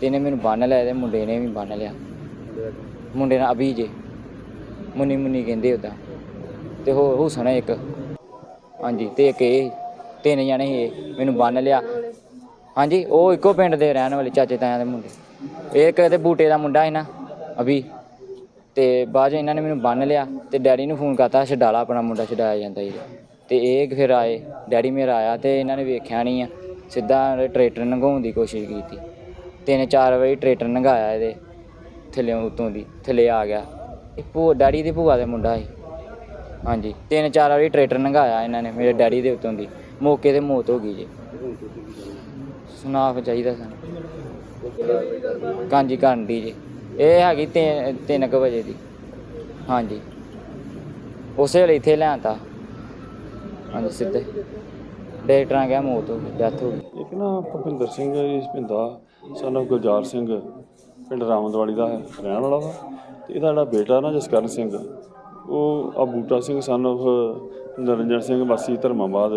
ਤੇ ਇਹਨੇ ਮੈਨੂੰ ਬੰਨ ਲਿਆ ਤੇ ਮੁੰਡੇ ਨੇ ਵੀ ਬੰਨ ਲਿਆ। ਮੁੰਡੇ ਨਾਲ ਅਭੀ ਜੇ। ਮੁੰਨੀ ਮੁੰਨੀ ਕਹਿੰਦੇ ਉਹਦਾ ਤੇ ਹੋ ਹੁਸਨ ਇੱਕ। ਹਾਂਜੀ, ਤੇ ਇੱਕ ਇਹ। ਤਿੰਨ ਜਣੇ ਸੀ ਮੈਨੂੰ ਬੰਨ ਲਿਆ। ਹਾਂਜੀ, ਉਹ ਇੱਕੋ ਪਿੰਡ ਦੇ ਰਹਿਣ ਵਾਲੇ ਚਾਚੇ ਤਾਇਆਂ ਦੇ ਮੁੰਡੇ। ਇਹ ਇੱਕ ਤੇ ਬੂਟੇ ਦਾ ਮੁੰਡਾ ਹੈ ਨਾ, ਅਭੀ। ਤੇ ਬਾਅਦ 'ਚ ਇਹਨਾਂ ਨੇ ਮੈਨੂੰ ਬੰਨ ਲਿਆ ਤੇ ਡੈਡੀ ਨੂੰ ਫੋਨ ਕਰਤਾ, ਛਡਾਲਾ ਆਪਣਾ ਮੁੰਡਾ ਛਡਾਇਆ ਜਾਂਦਾ ਜੀ ਤੇ ਇਹ ਫਿਰ ਆਏ। ਡੈਡੀ ਮੇਰਾ ਆਇਆ ਤੇ ਇਹਨਾਂ ਨੇ ਵੇਖਿਆ ਨਹੀਂ ਆ। ਸਿੱਧਾ ਟਰੈਕਟਰ ਲੰਘਾਉਣ ਦੀ ਕੋਸ਼ਿਸ਼ ਕੀਤੀ। ਤਿੰਨ ਚਾਰ ਵਾਰੀ ਟਰੈਕਟਰ ਲੰਘਾਇਆ ਇਹਦੇ ਥੱਲੇ ਉਤੋਂ ਦੀ, ਥੱਲੇ ਆ ਗਿਆ। ਇਹ ਭੂ ਡੈਡੀ ਦੇ ਭੂਆ ਦਾ ਮੁੰਡਾ ਸੀ। ਹਾਂਜੀ ਤਿੰਨ ਚਾਰ ਵਾਰੀ ਟਰੈਕਟਰ ਲੰਘਾਇਆ ਇਹਨਾਂ ਨੇ, ਮੇਰੇ ਡੈਡੀ ਦੇ ਉਤੋਂ ਦੀ। ਮੌਕੇ ਤੇ ਮੌਤ ਹੋ ਗਈ ਜੀ। ਸੁਨਾਫ ਚਾਹੀਦਾ ਸਾਨੂੰ। ਕਾਂਜੀ ਕਰਨ ਦੀ ਜੀ। ਇਹ ਹੈਗੀ 3 ਕੁ ਵਜੇ ਦੀ। ਹਾਂਜੀ। ਉਸੇ ਵੇਲੇ ਇੱਥੇ ਲਿਆਂਤਾ ਹਾਂਜੀ, ਸਿੱਧੇ। ਡਾਕਟਰਾਂ ਕਿਹਾ ਮੌਤ ਹੋ ਗਈ, ਡੈਥ ਹੋ ਗਈ। ਇੱਕ ਨਾ ਭੁਪਿੰਦਰ ਸਿੰਘ ਜੀ ਭਿੰਦਾ ਸਾਨੂੰ ਗੁਲਜ਼ਾਰ ਸਿੰਘ ਪਿੰਡ ਰਾਮਦਵਾਲੀ ਦਾ ਹੈ, ਰਹਿਣ ਵਾਲਾ ਵਾ। ਤੇ ਇਹਦਾ ਜਿਹੜਾ ਬੇਟਾ ਨਾ ਜਸਕਰਨ ਸਿੰਘ, ਉਹ ਆ ਬੂਟਾ ਸਿੰਘ ਸਨ of ਨਰਿੰਜਨ ਸਿੰਘ, ਵਾਸੀ ਧਰਮਾਬਾਦ।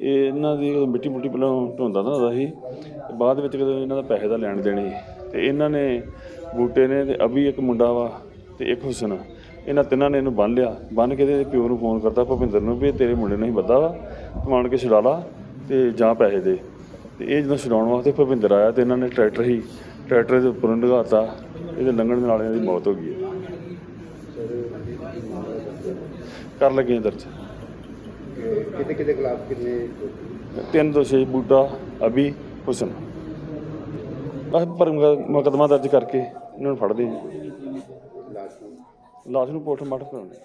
ਇਹ ਇਹਨਾਂ ਦੀ ਮਿੱਟੀ ਮੁੱਟੀ ਪਹਿਲਾਂ ਢੋਂਦਾ ਦਾ ਹੁੰਦਾ ਸੀ, ਤੇ ਬਾਅਦ ਵਿੱਚ ਕਦੇ ਇਹਨਾਂ ਦਾ ਪੈਸੇ ਦਾ ਲੈਣ ਦੇਣੇ ਤੇ ਇਹਨਾਂ ਨੇ ਬੂਟੇ ਨੇ ਤੇ ਅਭੀ ਇੱਕ ਮੁੰਡਾ ਵਾ ਤੇ ਇੱਕ ਹੁਸਨ। ਇਹਨਾਂ ਤਿੰਨਾਂ ਨੇ ਇਹਨੂੰ ਬੰਨ ਲਿਆ। ਬੰਨ ਕੇ ਤੇ ਪਿਓ ਨੂੰ ਫੋਨ ਕਰਤਾ, ਭੁਪਿੰਦਰ ਨੂੰ ਵੀ ਇਹ ਤੇਰੇ ਮੁੰਡੇ ਨੂੰ ਹੀ ਬੱਦਾ ਵਾ, ਤੂੰ ਆਣ ਕੇ ਛੁਡਾ ਲਾ ਤੇ ਜਾਂ ਪੈਸੇ ਦੇ। ਤੇ ਇਹ ਜਦੋਂ ਛਡਾਉਣ ਵਾਸਤੇ ਭੁਪਿੰਦਰ ਆਇਆ ਤੇ ਇਹਨਾਂ ਨੇ ਟਰੈਕਟਰ ਹੀ ਟਰੈਕਟਰ ਦੇ ਉੱਪਰ ਲਗਾਤਾ ਇਹਦੇ ਲੰਘਣ ਦੇ ਨਾਲ ਇਹਨਾਂ ਦੀ ਮੌਤ ਹੋ ਗਈ ਹੈ। ਕਰ ਲੱਗੇ ਦਰਜ ਕਿਤੇ ਕਿਤੇ ਖਿਲਾਫ ਕਿੰਨੇ? ਤਿੰਨ ਦੋਸ਼ੀ ਬੂਟਾ ਅਭੀ ਹੁਸਨ। ਬਸ ਪਰ ਮੁਕਦਮਾ ਦਰਜ ਕਰਕੇ ਇਹਨਾਂ ਨੂੰ ਫੜਦੇ ਨੂੰ। ਲਾਸ਼ ਨੂੰ ਪੋਸਟਮਾਰਟਮ ਕਰਾਉਣੇ।